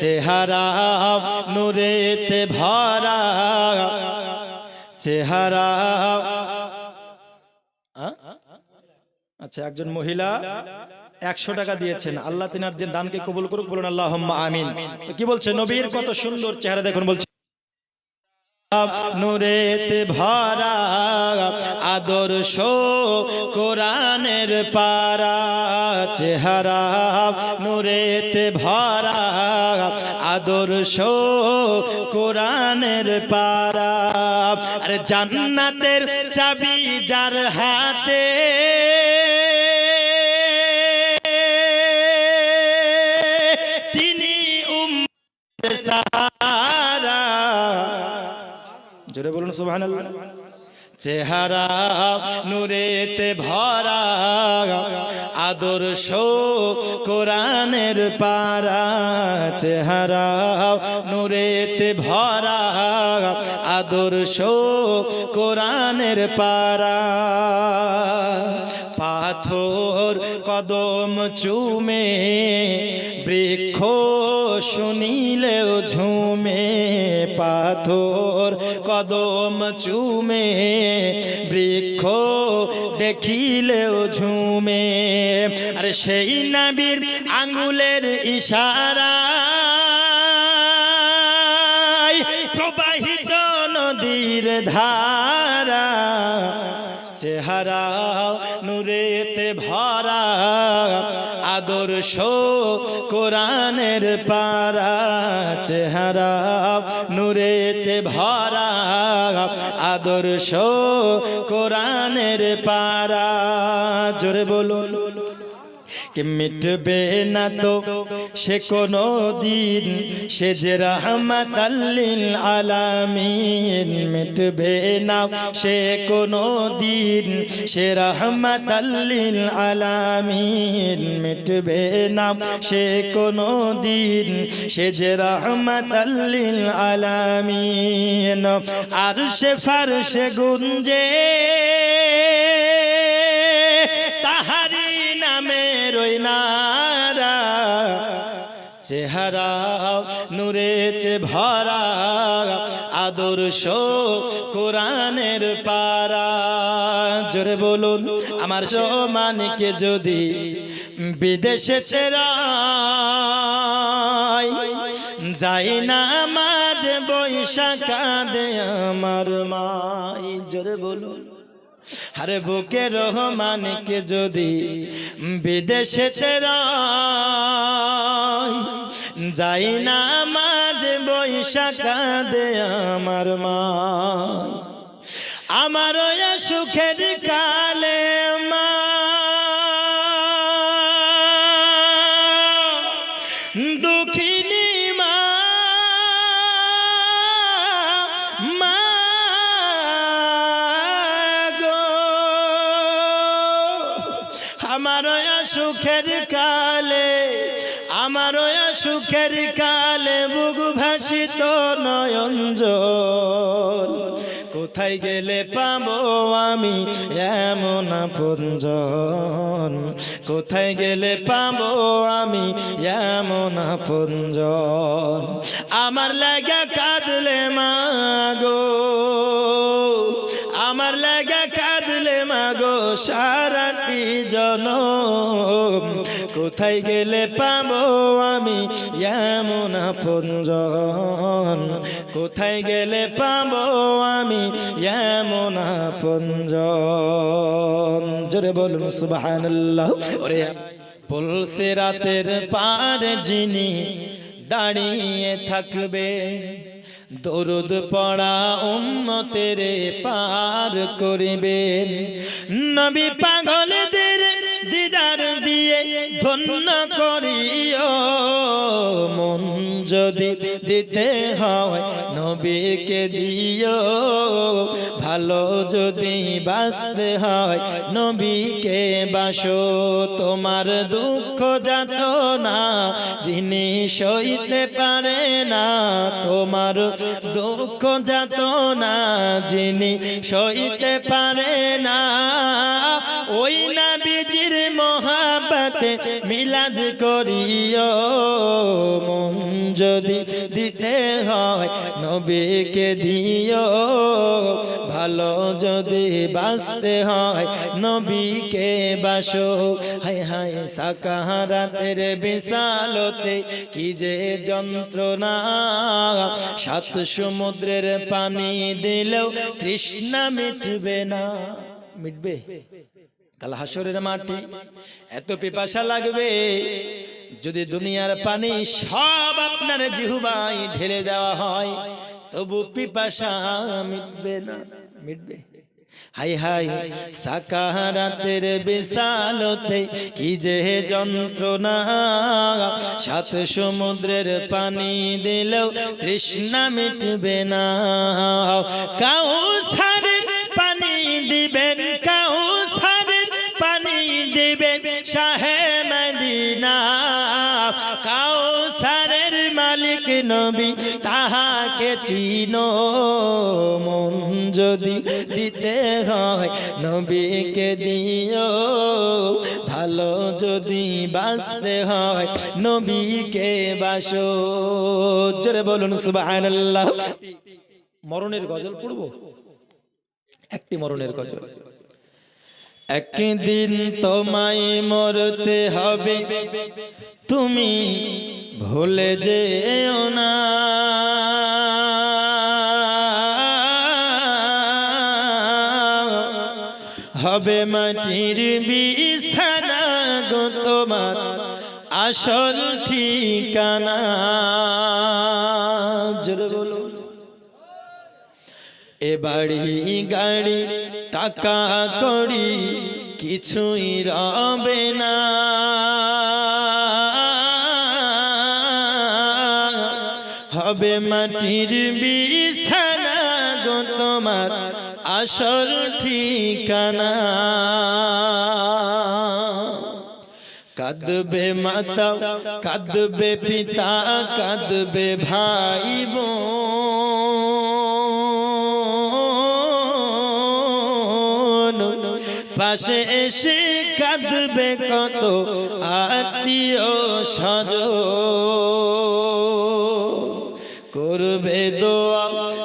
চেহারা নূরেতে ভরা। চেহারা আচ্ছা একজন মহিলা একশো টাকা দিয়েছেন। আল্লাহ তিনার দিন দানকে কবুল করুক, বলুন আল্লাহ আমিন। কি বলছে? নবীর কত সুন্দর চেহারা, দেখুন বলছে। নূরেতে ভরা। আদর্শ কোরআনের পারা চেহারা নূরেতে ভরা। আদর্শ কোরআনের পারা আরে জান্নাতের চাবি যার হাতে, তিনি উম সাহারা। জোরে বলুন সুবহান চেহারা নূরেতে ভরা, আদর্শ কোরআনের পারা, চেহারা নূরেতে ভরা, আদর্শ কোরআনের পারা। পাথর কদম চুমে বৃক্ষ শুনিলেও ঝুমে পাথর, কদম চুমে, বৃক্ষ দেখিলেও ঝুমে। আর সেই নাবির আঙ্গুলের ইশারা প্রবাহিত নদীর ধারা, চেহারা আদর্শ কোরআনের পারা চেহারা নূরেতে ভরা। আদর্শ কোরআনের পারা জোরে বলুন। কি মিটবে না তো? সে কোনো দিন সে যে রহমত আল্লিল আলামিন মিটবে না। সে কোনো দিন সে রহমত আল্লিল আলামিন মিটবে না। সে কোনো দিন সে যে রহমত আল্লিল আলামিন। আর সে ফারসে গুঞ্জে চেহারা, নূরেতে ভরা, আদর্শ কোরআনের পারা। জোরে বলুন, আমার সমানকে যদি বিদেশে তেরা যাই না মাঝ বৈশাখা দে আমার মাই। জোরে বলুন। আরে বুকে রহমানকে যদি বিদেশে যাই না মাঝে বৈশাখা দে আমার মা আমার সুখের কালে সুখের কালে আমার সুখের কালে বুক ভাসিত নয়ন জল। কোথায় গেলে পাবো আমি এমন আপনজন? কোথায় গেলে পাবো আমি এমন আপনজন? আমার লাগা কাঁদলে মাগো সারাটি জন কোথায় গেলে পাবো আমি? এমন আপনজন। কোথায় গেলে পাবো আমি? এমন আপনজন। জোরে বলুন ওরে বলছে রাতের পার যিনি দাঁড়িয়ে থাকবে দরুদ পড়া উম্মতের পার করিবেন। নবী পাগলদের দিদার দিয়ে ধন্য করিও। মন যদি দিতে হয় নবীকে দিও। ভালো যদি বাঁচতে হয় নবীকে বাসো। তোমার দুঃখ যাত না, যিনি সইতে পারে না, তোমার দুঃখ যাত না, যিনি সইতে পারে না। ওই না মহাবাতে মিলাদ করিও। মন যদি দিতে হয় নবীকে দিও। ভালো যদি বাঁচতে হয় নবীকে বাসো। হাই হাই সাকাহারাতের বিশালতে কি যে যন্ত্রণা। সাত সমুদ্রের পানি দিলেও তৃষ্ণা মিটবে না। মিটবে? কাল হাসরের মাটি এত পিপাসা লাগবে যদি দুনিয়ার পানি সব আপনার জিহুবাই ঢেলে দেওয়া হয়, তবু পিপাসা মিটবে না, মিটবে। হাই হাই, সাকারাতের বিশালতে কি যে যন্ত্রণা? সাত সমুদ্রের পানি দিলেও তৃষ্ণা মিটবে না। কাউ শাহে মদিনা। কাউ সারের মালিক নবী তাহাকে চিনো। মন যদি দিতে হয় নবীকে দিও। ভালো যদি বাঁচতে হয় নবীকে বাসো। জোরে বলুন, সুবহানাল্লাহ। মরণের গজল পড়ব? একটি মরণের গজল। একদিন তোমায় মরতে হবে। তুমি ভুলে যেও না। হবে মাটির বিছানা গো তোমার আসল ঠিকানা। জোরে বলুন। এ বাড়ি গাড়ি টাকা করি কিছুই রবে না। হবে মাটির বিছানা গো তোমার আসল ঠিকানা। কাঁদবে মাতা, কাঁদবে পিতা, কাঁদবে ভাই বোন। পাশে এসে কাঁদবে কত আত্মীয় সজ করবে দোয়া,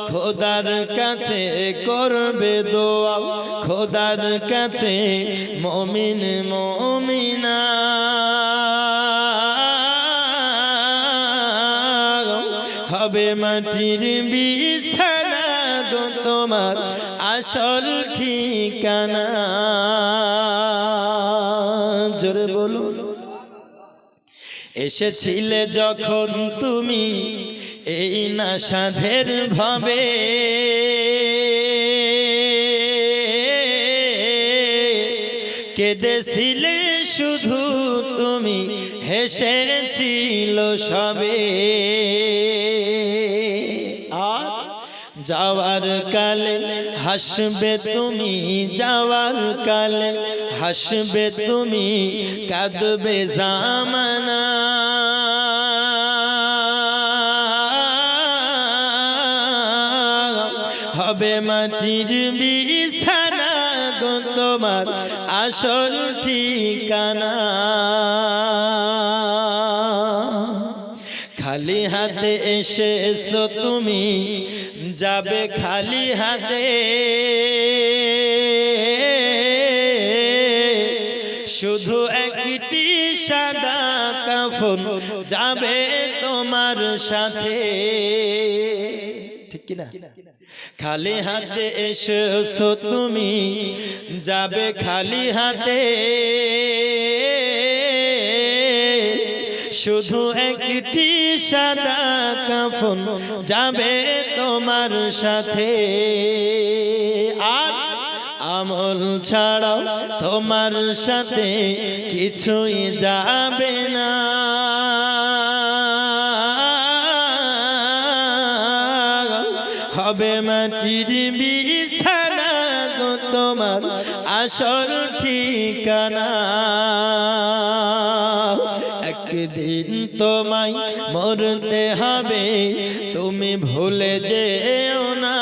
খোদার কাছে করবে দোয়া, খোদার কাছে মমিন মমিনা। হবে মাটির তোমার আসল ঠিকানা। জোরে বলুন। এসেছিলে যখন তুমি এই না সাধের ভাবে। কেঁদেছিলে শুধু তুমি, হেসেছিল সবে। যাওয়ার কালে হাসবে তুমি যাওয়ার কালে, হাসবে তুমি কাঁদবে জামানা। হবে মাটির বিছানা গো তোমার আসল ঠিকানা। খালি হাতে এসেছ তুমি, যাবে খালি হাতে। শুধু একটি সাদা কাফন যাবে তোমার সাথে। ঠিক কিনা? খালি হাতে এসেছ তুমি, যাবে খালি হাতে। শুধু একটি সাদা কাফন যাবে তোমার সাথে। আর আমল ছাড়াও তোমার সাথে কিছুই যাবে না। হবে মাটির বিছানা গো তোমার আসল মরতে হবে। তুমি ভুলে যেও না।